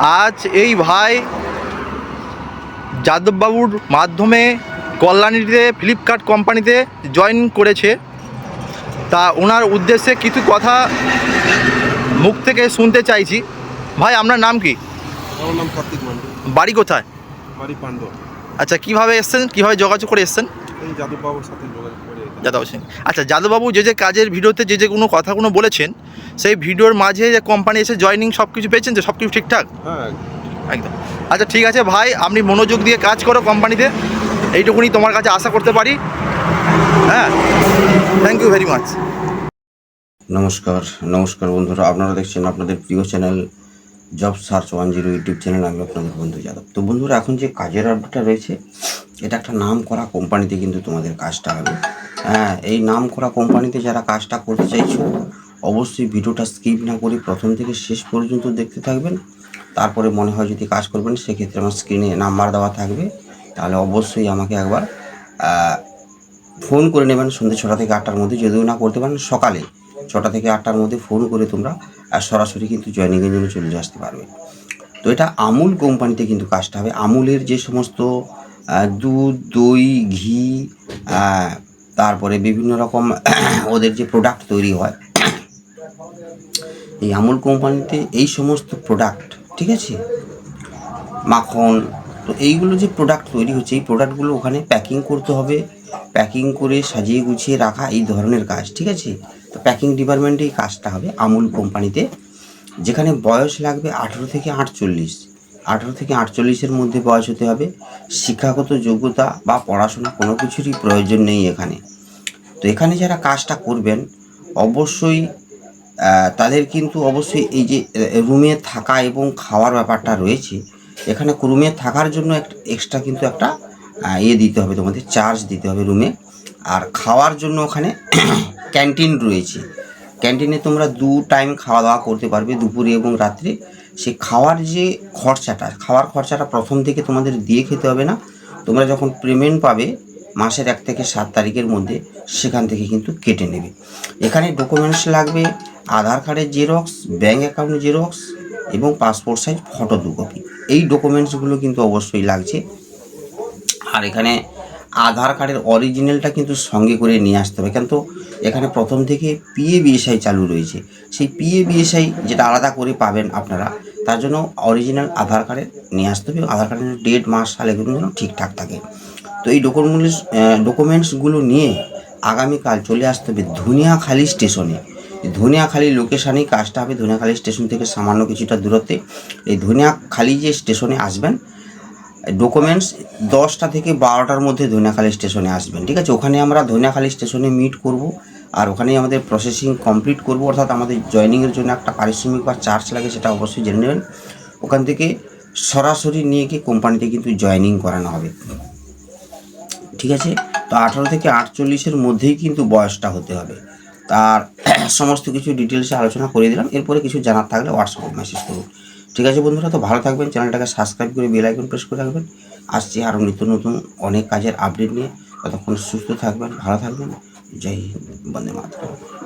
আজ এই ভাই যাদববাবুর মাধ্যমে কল্যাণীতে ফ্লিপকার্ট কোম্পানিতে জয়েন করেছে। তা ওনার উদ্দেশ্যে কিছু কথা মুখ থেকে শুনতে চাইছি। ভাই আপনার নাম কি? আমার নাম কার্তিক মান্ডি। বাড়ি কোথায়? বাড়ি পান্ডব। আচ্ছা কীভাবে এসছেন? কীভাবে যোগাযোগ করে এসছেন? এই যাদববাবুর সাথে। যাদব সিং। আচ্ছা যাদববাবু যে যে কাজের ভিডিওতে যে যে কোনো কথাগুলো বলেছেন সেই ভিডিওর মাঝে যে কোম্পানি এসে জয়েনিং সব কিছু পেয়েছেন তো সব কিছু ঠিকঠাক? হ্যাঁ একদম। আচ্ছা ঠিক আছে ভাই আপনি মনোযোগ দিয়ে কাজ করো কোম্পানিতে এইটুকুনি তোমার কাছে আশা করতে পারি। হ্যাঁ থ্যাংক ইউ ভেরি মাচ নমস্কার নমস্কার বন্ধুরা। আপনারা দেখছেন আপনাদের প্রিয় channel job search one zero YouTube channel আমি আপনাদের বন্ধু যাদব। তো বন্ধুরা এখন যে কাজের আপডেটটা রয়েছে এটা একটা নাম করা কোম্পানিতে কিন্তু তোমাদের কাজটা হবে। হ্যাঁ এই নাম করা কোম্পানিতে যারা কাজটা করতে চাইছো, অবশ্যই ভিডিওটা স্কিপ না করে প্রথম থেকে শেষ পর্যন্ত দেখতে থাকবেন। তারপরে মনে হয় যদি কাজ করবেন, সেক্ষেত্রে আমার স্ক্রিনে নাম্বার দেওয়া থাকবে। তাহলে অবশ্যই আমাকে একবার ফোন করে নেবেন সন্ধ্যে ছটা থেকে আটটার মধ্যে। যদিও না করতে পারেন, সকালে ছটা থেকে আটটার মধ্যে ফোন করে তোমরা সরাসরি কিন্তু জয়নিংয়ের জন্য চলে আসতে পারবে। তো এটা আমুল কোম্পানিতে কিন্তু কাজটা হবে। আমুলের যে সমস্ত দুধ, দই, ঘি তারপরে বিভিন্ন রকম ওদের যে প্রোডাক্ট তৈরি হয়। এই আমুল কোম্পানিতে এই সমস্ত প্রোডাক্ট ঠিক আছে? মাখন, তো এইগুলো যে প্রোডাক্ট তৈরি হচ্ছে, এই প্রোডাক্টগুলো ওখানে প্যাকিং করতে হবে। প্যাকিং করে সাজিয়ে গুছিয়ে রাখা এই ধরনের কাজ, ঠিক আছে? তো প্যাকিং ডিপার্টমেন্টে এই কাজটা হবে আমুল কোম্পানিতে, যেখানে বয়স লাগবে আঠেরো থেকে আটচল্লিশ। আঠেরো থেকে আটচল্লিশের মধ্যে বয়স হতে হবে। শিক্ষাগত যোগ্যতা বা পড়াশোনা কোনো কিছুরই প্রয়োজন নেই এখানে। তো এখানে যারা কাজটা করবেন, অবশ্যই তাদের কিন্তু অবশ্যই এই যে রুমে থাকা এবং খাওয়ার ব্যাপারটা রয়েছে। এখানে রুমে থাকার জন্য একটা এক্সট্রা কিন্তু একটা ইয়ে দিতে হবে, তোমাদের চার্জ দিতে হবে রুমে। আর খাওয়ার জন্য ওখানে ক্যান্টিন রয়েছে। ক্যান্টিনে তোমরা দু টাইম খাওয়া দাওয়া করতে পারবে, দুপুরে এবং রাত্রে। সে খাওয়ার যে খরচাটা, খাওয়ার খরচাটা প্রথম থেকে তোমাদের দিয়ে খেতে হবে না। তোমরা যখন পেমেন্ট পাবে, মাসের এক থেকে সাত তারিখের মধ্যে সেখান থেকে কিন্তু কেটে নেবে। এখানে ডকুমেন্টস লাগবে, আধার কার্ডের জেরক্স ব্যাঙ্ক অ্যাকাউন্ট জেরক্স এবং পাসপোর্ট সাইজ ফটো দু কপি এই ডকুমেন্টসগুলো কিন্তু অবশ্যই লাগছে। আর এখানে আধার কার্ডের অরিজিনালটা কিন্তু সঙ্গে করে নিয়ে আসতে হবে। কেন তো, এখানে প্রথম থেকে পিএ বিএসআই চালু রয়েছে। সেই পিএ বিএসআই যেটা আলাদা করে পাবেন আপনারা তার জন্য অরিজিনাল আধার কার্ডে নিয়ে আসতে হবে আধার কার্ডের ডেট মাস সাল এগুলো যেন ঠিকঠাক থাকে। তো এই ডকুমেন্টস ডকুমেন্টসগুলো নিয়ে আগামীকাল চলে আসতে হবে ধুনিয়াখালী স্টেশনে ধনিয়াখালী লোকেশানেই কাজটা হবে ধনিয়াখালী স্টেশন থেকে সামান্য কিছুটা দূরত্বে। এই ধনিয়াখালী যে স্টেশনে আসবেন ডকুমেন্টস দশটা থেকে বারোটার মধ্যে ধনিয়াখালী স্টেশনে আসবেন, ঠিক আছে? ওখানে আমরা ধনিয়াখালী স্টেশনে মিট করব। আর ওখানেই আমাদের প্রসেসিং কমপ্লিট করব, অর্থাৎ আমাদের জয়েনিংয়ের জন্য একটা পারিশ্রমিক বা চার্জ লাগে সেটা অবশ্যই জেনে নেবেন। ওখান থেকে সরাসরি নিয়ে গিয়ে কোম্পানিতে কিন্তু জয়েনিং করানো হবে। ঠিক আছে? তো আঠারো থেকে আটচল্লিশের মধ্যেই কিন্তু বয়সটা হতে হবে। তার সমস্ত কিছু ডিটেলসে আলোচনা করে দিলাম। এরপরে কিছু জানার থাকলে হোয়াটসঅ্যাপে মেসেজ করুন। ঠিক আছে বন্ধুরা? তো ভালো থাকবেন। চ্যানেলটাকে সাবস্ক্রাইব করে বেল আইকন প্রেস করে রাখবেন। আসছে আরও নিত্য নতুন অনেক কাজের আপডেট নিয়ে। ততক্ষণ সুস্থ থাকবেন, ভালো থাকবেন। जय हिंद वंदे मातरम।